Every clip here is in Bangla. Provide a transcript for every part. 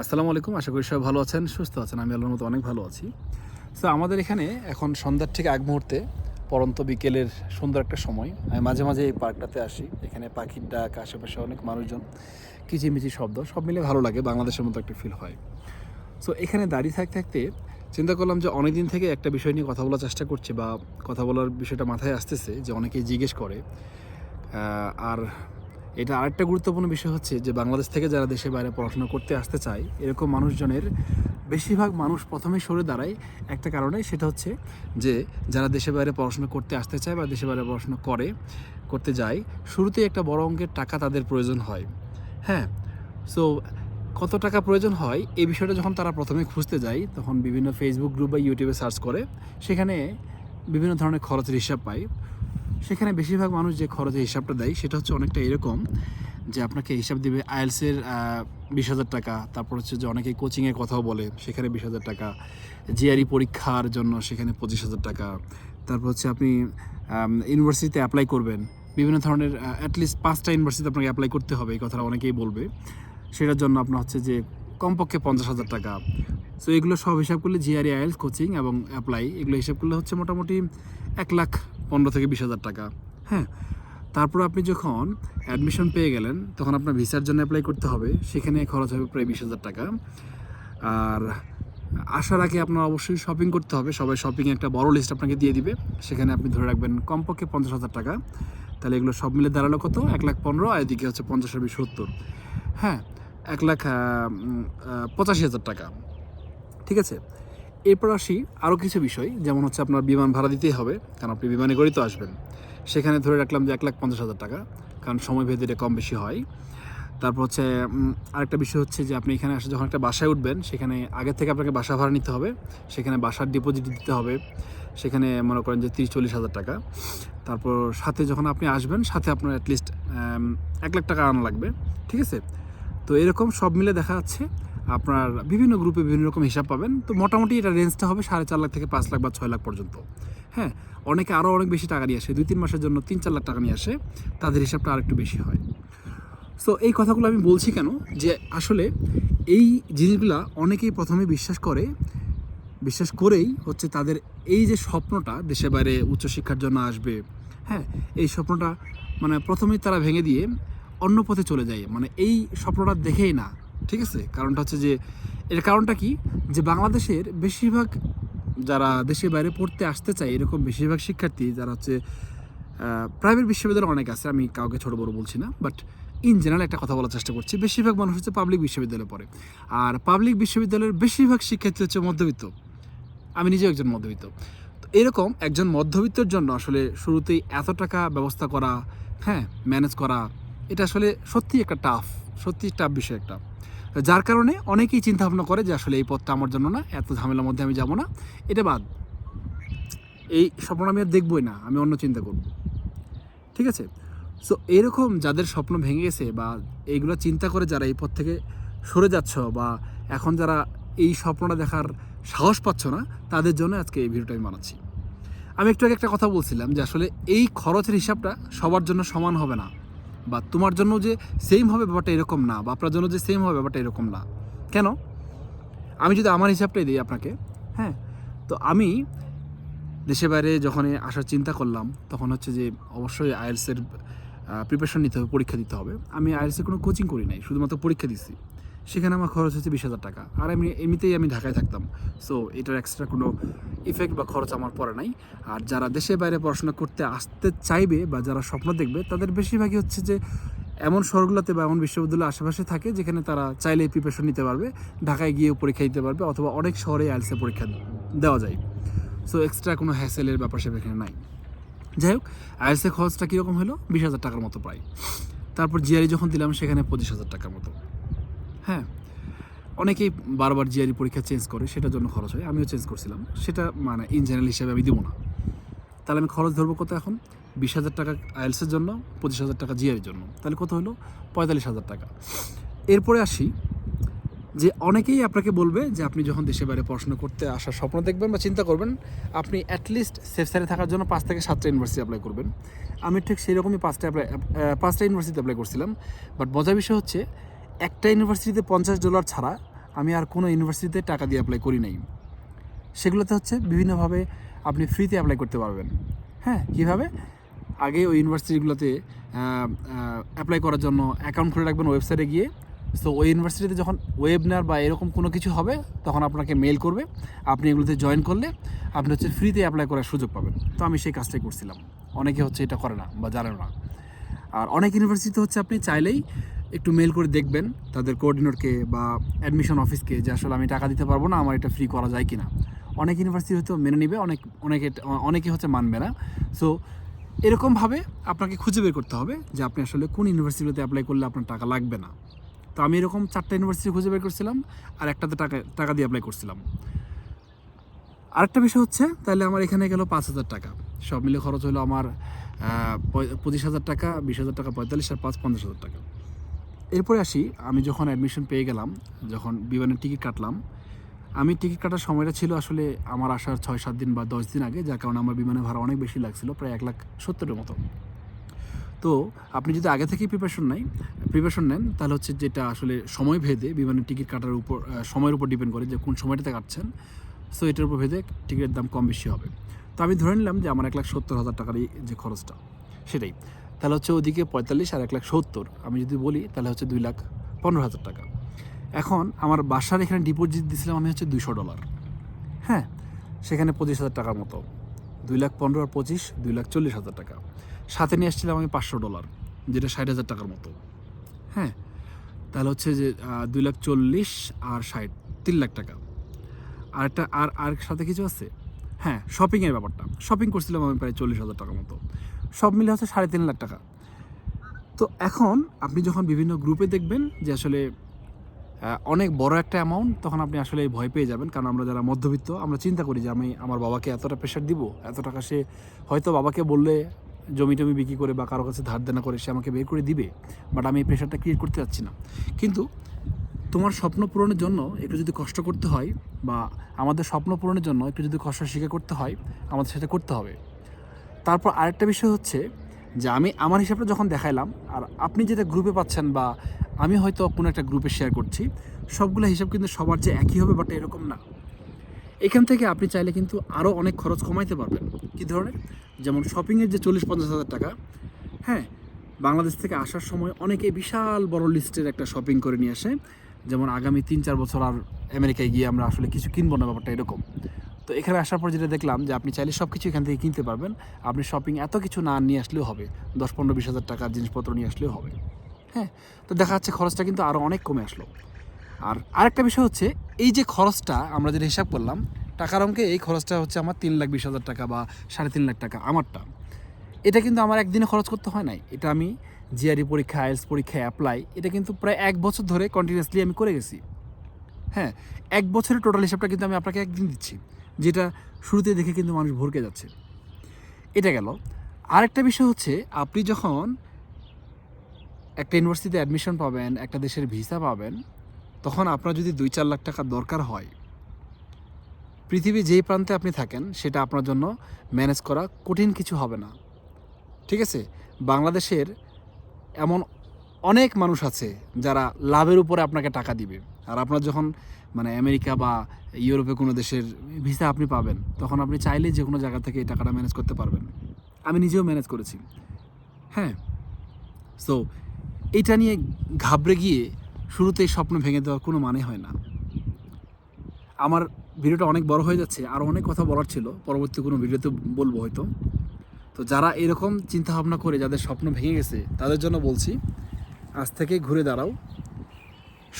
আসসালামু আলাইকুম, আশা করি সবাই ভালো আছেন, সুস্থ আছেন, আমি আল্লাহর মতো অনেক ভালো আছি। তো আমাদের এখানে এখন সন্ধ্যার ঠিক আগ মুহূর্তে পরন্ত বিকেলের সুন্দর একটা সময়। আমি মাঝে মাঝে এই পার্কটাতে আসি, এখানে পাখির ডাক, আশেপাশে অনেক মানুষজন কিচিমিচি শব্দ, সব মিলে ভালো লাগে, বাংলাদেশের মতো একটা ফিল হয়। সো এখানে দাঁড়িয়ে থাকতে থাকতে চিন্তা করলাম যে অনেক দিন থেকে একটা বিষয় নিয়ে কথা বলার চেষ্টা করছি বা কথা বলার বিষয়টা মাথায় আসতেছে যে অনেকেই জিজ্ঞেস করে আর এটা আরেকটা গুরুত্বপূর্ণ বিষয় হচ্ছে যে বাংলাদেশ থেকে যারা দেশের বাইরে পড়াশোনা করতে আসতে চায়, এরকম মানুষজনের বেশিরভাগ মানুষ প্রথমে সরে দাঁড়ায় একটা কারণে, সেটা হচ্ছে যে যারা দেশের বাইরে পড়াশোনা করতে আসতে চায় বা দেশের বাইরে পড়াশোনা করে, করতে যায়, শুরুতেই একটা বড় অঙ্কের টাকা তাদের প্রয়োজন হয়। হ্যাঁ সো কত টাকা প্রয়োজন হয়, এই বিষয়টা যখন তারা প্রথমে খুঁজতে যায়, তখন বিভিন্ন ফেসবুক গ্রুপ বা ইউটিউবে সার্চ করে, সেখানে বিভিন্ন ধরনের খরচের হিসাব পায়। সেখানে বেশিরভাগ মানুষ যে খরচের হিসাবটা দেয়, সেটা হচ্ছে অনেকটা এরকম যে আপনাকে হিসাব দিবে আইএলসের বিশ হাজার টাকা। তারপর হচ্ছে যে অনেকে কোচিংয়ের কথাও বলে, সেখানে বিশ হাজার টাকা। জিআরই পরীক্ষার জন্য সেখানে পঁচিশ হাজার টাকা। তারপর হচ্ছে আপনি ইউনিভার্সিটিতে অ্যাপ্লাই করবেন। বিভিন্ন ধরনের অ্যাটলিস্ট পাঁচটা ইউনিভার্সিটিতে আপনাকে অ্যাপ্লাই করতে হবে, এই কথাটা অনেকেই বলবে। সেটার জন্য আপনার হচ্ছে যে কমপক্ষে পঞ্চাশ হাজার টাকা। সো এগুলো সব হিসাব করলে জিআরই, আইএলস, কোচিং এবং অ্যাপ্লাই এগুলো হিসাব করলে হচ্ছে মোটামুটি এক লাখ পনেরো থেকে বিশ হাজার টাকা। হ্যাঁ তারপর আপনি যখন অ্যাডমিশন পেয়ে গেলেন, তখন আপনার ভিসার জন্য অ্যাপ্লাই করতে হবে, সেখানে খরচ হবে প্রায় বিশ হাজার টাকা। আর আসার আগে আপনার অবশ্যই শপিং করতে হবে, সবাই শপিং একটা বড় লিস্ট আপনাকে দিয়ে দিবে, সেখানে আপনি ধরে রাখবেন কমপক্ষে পঞ্চাশ হাজার টাকা। তাহলে এগুলো সব মিলে দাঁড়াল কত? এক লাখ পনেরো, আর এদিকে হচ্ছে পঞ্চাশ বিশ সত্তর। হ্যাঁ এক লাখ পঁচাশি হাজার টাকা। ঠিক আছে? এরপর আসি আরও কিছু বিষয়, যেমন হচ্ছে আপনার বিমান ভাড়া দিতেই হবে, কারণ আপনি বিমানে করেই তো আসবেন। সেখানে ধরে রাখলাম যে এক লাখ পঞ্চাশ হাজার টাকা, কারণ সময় ভেদে কম বেশি হয়। তারপর হচ্ছে আরেকটা বিষয় হচ্ছে যে আপনি এখানে আসে যখন একটা বাসায় উঠবেন, সেখানে আগে থেকে আপনাকে বাসা ভাড়া নিতে হবে, সেখানে বাসার ডিপোজিট দিতে হবে, সেখানে মনে করেন যে তিরিশ চল্লিশ হাজার টাকা। তারপর সাথে যখন আপনি আসবেন, সাথে আপনার অ্যাটলিস্ট এক লাখ টাকা আনা লাগবে, ঠিক আছে? তো এরকম সব মিলে দেখা যাচ্ছে আপনার বিভিন্ন গ্রুপে বিভিন্ন রকম হিসাব পাবেন। তো মোটামুটি এটা রেঞ্জটা হবে সাড়ে চার লাখ থেকে পাঁচ লাখ বা ছয় লাখ পর্যন্ত। হ্যাঁ অনেকে আরও অনেক বেশি টাকা নিয়ে আসে। দুই তিন মাসের জন্য তিন চার লাখ টাকা নিয়ে আসে। তাদের হিসাবটা আরেকটু বেশি হয়। সো এই কথাগুলো আমি বলছি কেন? যে আসলে এই জিনিসগুলা অনেকেই প্রথমে বিশ্বাস করে, বিশ্বাস করেই হচ্ছে তাদের এই যে স্বপ্নটা দেশের বাইরে উচ্চশিক্ষার জন্য আসবে হ্যাঁ এই স্বপ্নটা মানে প্রথমেই তারা ভেঙে দিয়ে অন্য পথে চলে যায়। মানে এই স্বপ্নটা দেখেই না। ঠিক আছে? কারণটা হচ্ছে যে, এর কারণটা কি? যে বাংলাদেশের বেশিরভাগ যারা দেশের বাইরে পড়তে আসতে চায়, এরকম বেশিরভাগ শিক্ষার্থী যারা হচ্ছে প্রাইভেট বিশ্ববিদ্যালয় অনেক আছে, আমি কাউকে ছোট বড় বলছি না বাট ইন জেনারেল একটা কথা বলার চেষ্টা করছি, বেশিরভাগ মানুষ হচ্ছে পাবলিক বিশ্ববিদ্যালয়ে পড়ে। আর পাবলিক বিশ্ববিদ্যালয়ের বেশিরভাগ শিক্ষার্থী হচ্ছে মধ্যবিত্ত। আমি নিজেও একজন মধ্যবিত্ত। তো এরকম একজন মধ্যবিত্তর জন্য আসলে শুরুতেই এত টাকা ব্যবস্থা করা হ্যাঁ ম্যানেজ করা, এটা আসলে সত্যি একটা টাফ সত্যি টাফ বিষয় একটা। যার কারণে অনেকেই চিন্তা ভাবনা করে যে আসলে এই পথটা আমার জন্য না, এত ঝামেলার মধ্যে আমি যাব না। এটা বাদ। এই স্বপ্ন আমি আর দেখবই না, আমি অন্য চিন্তা করব। ঠিক আছে? সো এরকম যাদের স্বপ্ন ভেঙে গেছে বা এইগুলো চিন্তা করে যারা এই পথ থেকে সরে যাচ্ছ বা এখন যারা এই স্বপ্নটা দেখার সাহস পাচ্ছ না, তাদের জন্য আজকে এই ভিডিওটা আমি বানাচ্ছি। আমি একটু আগে একটা কথা বলছিলাম যে আসলে এই খরচের হিসাবটা সবার জন্য সমান হবে না। বা তোমার জন্য যে সেম হবে ব্যাপারটা এরকম না, বা আপনার জন্য যে সেম হবে ব্যাপারটা এরকম না। কেন? আমি যদি আমার হিসাবটাই দিই আপনাকে হ্যাঁ? তো আমি দেশে বাইরে যখন আসার চিন্তা করলাম, তখন হচ্ছে যে অবশ্যই আইএলসের প্রিপারেশন নিতে হবে, পরীক্ষা দিতে হবে। আমি আইএলসের কোনো কোচিং করি নাই, শুধুমাত্র পরীক্ষা দিছি। সেখানে আমার খরচ হচ্ছে বিশ হাজার টাকা। আর আমি এমনিতেই আমি ঢাকায় থাকতাম। সো এটার এক্সট্রা কোনো ইফেক্ট বা খরচ আমার পড়ে নাই। আর যারা দেশের বাইরে পড়াশোনা করতে আসতে চাইবে বা যারা স্বপ্ন দেখবে, তাদের বেশিরভাগই হচ্ছে যে এমন শহরগুলোতে বা এমন বিশ্ববিদ্যালয় আশেপাশে থাকে যেখানে তারা চাইলে প্রিপারেশন নিতে পারবে, ঢাকায় গিয়েও পরীক্ষা দিতে পারবে অথবা অনেক শহরে আইএলসে পরীক্ষা দেওয়া যায়। সো এক্সট্রা কোনো হ্যাসেলের ব্যাপার সেখানে এখানে নাই। যাই হোক আইএলসের খরচটা কীরকম হলো? বিশ হাজার টাকার মতো প্রায়। তারপর জিআরই যখন দিলাম, সেখানে পঁচিশ হাজার টাকার মতো। হ্যাঁ অনেকেই বারবার জিআরই পরীক্ষা চেঞ্জ করে, সেটার জন্য খরচ হয়, আমিও চেঞ্জ করছিলাম। সেটা মানে ইন জেনারেল হিসাবে আমি দেবো না। তাহলে আমি খরচ ধরবো কত এখন? বিশ হাজার টাকা আইএলসের জন্য, পঁচিশ হাজার টাকা জিআরির জন্য। তাহলে কত হলো? পঁয়তাল্লিশ হাজার টাকা। এরপরে আসি যে অনেকেই আপনাকে বলবে যে আপনি যখন দেশে বাইরে পড়াশোনা করতে আসার স্বপ্ন দেখবেন বা চিন্তা করবেন, আপনি অ্যাটলিস্ট সেফ সাইডে থাকার জন্য পাঁচ থেকে সাতটা ইউনিভার্সিটি অ্যাপ্লাই করবেন। আমি ঠিক সেরকমই পাঁচটা অ্যাপ্লাই পাঁচটা ইউনিভার্সিটি অ্যাপ্লাই করছিলাম। বাট মজার বিষয় হচ্ছে একটা ইউনিভার্সিটিতে পঞ্চাশ ডলার ছাড়া আমি আর কোনো ইউনিভার্সিটিতে টাকা দিয়ে অ্যাপ্লাই করি নাই। সেগুলোতে হচ্ছে বিভিন্নভাবে আপনি ফ্রিতে অ্যাপ্লাই করতে পারবেন। হ্যাঁ কীভাবে? আগে ওই ইউনিভার্সিটিগুলোতে অ্যাপ্লাই করার জন্য অ্যাকাউন্ট খুলে রাখবেন ওয়েবসাইটে গিয়ে। তো ওই ইউনিভার্সিটিতে যখন ওয়েবনার বা এরকম কোনো কিছু হবে, তখন আপনাকে মেল করবে। আপনি এগুলোতে জয়েন করলে আপনি হচ্ছে ফ্রিতে অ্যাপ্লাই করার সুযোগ পাবেন। তো আমি সেই কাজটাই করছিলাম। অনেকে হচ্ছে এটা করে না বা জানে না। আর অনেক ইউনিভার্সিটিতে হচ্ছে আপনি চাইলেই একটু মেল করে দেখবেন তাদের কোঅর্ডিনেটরকে বা অ্যাডমিশন অফিসকে যে আসলে আমি টাকা দিতে পারব না, আমার এটা ফ্রি করা যায় কিনা। অনেক ইউনিভার্সিটি হয়তো মেনে নেবে, অনেক, অনেকে অনেকে হচ্ছে মানবে না। সো এরকমভাবে আপনাকে খুঁজে বের করতে হবে যে আপনি আসলে কোন ইউনিভার্সিটিতে অ্যাপ্লাই করলে আপনার টাকা লাগবে না। তো আমি এরকম চারটা ইউনিভার্সিটি খুঁজে বের করছিলাম আর একটাতে টাকা টাকা দিয়ে অ্যাপ্লাই করছিলাম। আরেকটা বিষয় হচ্ছে, তাহলে আমার এখানে গেল পাঁচ হাজার টাকা। সব মিলে খরচ হলো আমার পঁচিশ হাজার টাকা, বিশ হাজার টাকা, পঁয়তাল্লিশ আর পাঁচ, পঞ্চাশ হাজার টাকা। এরপরে আসি, আমি যখন অ্যাডমিশন পেয়ে গেলাম, যখন বিমানের টিকিট কাটলাম, আমি টিকিট কাটার সময়টা ছিল আসলে আমার আসার ছয় সাত দিন বা দশ দিন আগে, যার কারণে আমার বিমানের ভাড়া অনেক বেশি লাগছিল, প্রায় এক লাখ সত্তরের মতো। তো আপনি যদি আগে থেকেই প্রিপারেশন নেন প্রিপারেশন নেন, তাহলে হচ্ছে যেটা আসলে সময় ভেদে বিমানের টিকিট কাটার উপর সময়ের উপর ডিপেন্ড করে যে কোন সময়টাতে কাটছেন সো এটার উপর ভেদে টিকিটের দাম কম বেশি হবে। তো আমি ধরে নিলাম যে আমার এক লাখ সত্তর হাজার টাকারই যে খরচটা, সেটাই। তাহলে হচ্ছে ওদিকে পঁয়তাল্লিশ আর এক লাখ সত্তর। আমি যদি বলি, তাহলে হচ্ছে দুই লাখ পনেরো হাজার টাকা। এখন আমার বাসার এখানে ডিপোজিট দিয়েছিলাম আমি হচ্ছে দুশো ডলার। হ্যাঁ সেখানে পঁচিশ হাজার টাকার মতো। দুই লাখ পনেরো আর পঁচিশ, দুই লাখ চল্লিশ হাজার টাকা। সাথে নিয়ে আসছিলাম আমি পাঁচশো ডলার, যেটা ষাট হাজার টাকার মতো। হ্যাঁ তাহলে হচ্ছে যে দুই লাখ চল্লিশ আর ষাট, তিন লাখ টাকা। আর একটা আর আর সাথে কিছু আছে? হ্যাঁ শপিংয়ের ব্যাপারটা। শপিং করছিলাম আমি প্রায় চল্লিশ হাজার টাকার মতো। সব মিলে হচ্ছে সাড়ে তিন লাখ টাকা। তো এখন আপনি যখন বিভিন্ন গ্রুপে দেখবেন যে আসলে অনেক বড় একটা অ্যামাউন্ট তখন আপনি আসলে ভয় পেয়ে যাবেন। কারণ আমরা যারা মধ্যবিত্ত, আমরা চিন্তা করি যে আমি আমার বাবাকে এতটা প্রেশার দিব, এত টাকা সে হয়তো বাবাকে বললে জমি টমি বিক্রি করে বা কারও কাছে ধার দেনা করে সে আমাকে বের করে দিবে বাট আমি এই প্রেশারটা ক্রিয়েট করতে যাচ্ছি না। কিন্তু তোমার স্বপ্ন পূরণের জন্য একটু যদি কষ্ট করতে হয় বা আমাদের স্বপ্ন পূরণের জন্য একটু যদি কষ্ট স্বীকার করতে হয়, আমাদের সেটা করতে হবে। তারপর আরেকটা বিষয় হচ্ছে যে আমি আমার হিসাবটা যখন দেখাইলাম, আর আপনি যেটা গ্রুপে পাচ্ছেন বা আমি হয়তো কোনো একটা গ্রুপে শেয়ার করছি, সবগুলো হিসাব কিন্তু সবার যে একই হবে বাট এরকম না। এখান থেকে আপনি চাইলে কিন্তু আরও অনেক খরচ কমাইতে পারবেন। কী ধরনের? যেমন শপিংয়ের যে চল্লিশ পঞ্চাশ হাজার টাকা হ্যাঁ বাংলাদেশ থেকে আসার সময় অনেকে বিশাল বড় লিস্টের একটা শপিং করে নিয়ে আসে। যেমন আগামী তিন চার বছর আর আমেরিকায় গিয়ে আমরা আসলে কিছু কিনবো না ব্যাপারটা এরকম। তো এখানে আসার পর যেটা দেখলাম যে আপনি চাইলে সব কিছু এখান থেকে কিনতে পারবেন। আপনি শপিং এত কিছু না নিয়ে আসলেও হবে। দশ, পনেরো, বিশ হাজার টাকার জিনিসপত্র নিয়ে আসলেও হবে। হ্যাঁ তো দেখা যাচ্ছে খরচটা কিন্তু আরও অনেক কমে আসলো। আর আরেকটা বিষয় হচ্ছে, এই যে খরচটা আমরা যেটা হিসাব করলাম, টাকার অঙ্কে এই খরচটা হচ্ছে আমার তিন লাখ, বিশ হাজার টাকা বা সাড়ে তিন লাখ টাকা আমারটা। এটা কিন্তু আমার একদিনে খরচ করতে হয় নাই। এটা আমি জিআরই পরীক্ষা আইএলস পরীক্ষা অ্যাপ্লাই এটা কিন্তু প্রায় এক বছর ধরে কন্টিনিউয়াসলি আমি করে গেছি। হ্যাঁ এক বছরের টোটাল হিসাবটা কিন্তু আমি আপনাকে একদিন দিচ্ছি। যেটা শুরুতে দেখে কিন্তু মানুষ ভরকে যাচ্ছে। এটা গেল। আরেকটা বিষয় হচ্ছে, আপনি যখন একটা ইউনিভার্সিটিতে অ্যাডমিশন পাবেন, একটা দেশের ভিসা পাবেন, তখন আপনার যদি দুই চার লাখ টাকা দরকার হয় পৃথিবী যেই প্রান্তে আপনি থাকেন, সেটা আপনার জন্য ম্যানেজ করা কঠিন কিছু হবে না। ঠিক আছে? বাংলাদেশের এমন অনেক মানুষ আছে যারা লাভের উপরে আপনাকে টাকা দিবে। আর আপনার যখন মানে আমেরিকা বা ইউরোপে কোনো দেশের ভিসা আপনি পাবেন, তখন আপনি চাইলে যে কোনো জায়গা থেকে এই টাকাটা ম্যানেজ করতে পারবেন। আমি নিজেও ম্যানেজ করেছি। হ্যাঁ। সো এটা নিয়ে ঘাবড়ে গিয়ে শুরুতেই স্বপ্ন ভেঙে দেওয়ার কোনো মানে হয় না। আমার ভিডিওটা অনেক বড় হয়ে যাচ্ছে আরও অনেক কথা বলার ছিল, পরবর্তী কোনো ভিডিওতে বলব হয়তো। তো যারা এরকম চিন্তা ভাবনা করে যাদের স্বপ্ন ভেঙে গেছে, তাদের জন্য বলছি, আজ থেকে ঘুরে দাঁড়াও।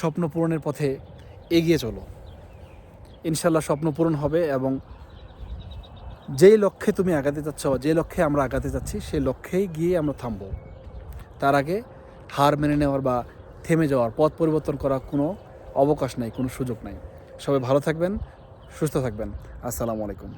স্বপ্ন পূরণের পথে এগিয়ে চলো। ইনশাল্লাহ স্বপ্ন পূরণ হবে এবং যেই লক্ষ্যে তুমি আগাতে চাচ্ছ যে লক্ষ্যে আমরা আগাতে চাচ্ছি সেই লক্ষ্যেই গিয়ে আমরা থামবো। তার আগে হার মেনে নেওয়ার বা থেমে যাওয়ার, পথ পরিবর্তন করার কোনো অবকাশ নাই, কোনো সুযোগ নাই। সবাই ভালো থাকবেন, সুস্থ থাকবেন। আসসালামু আলাইকুম।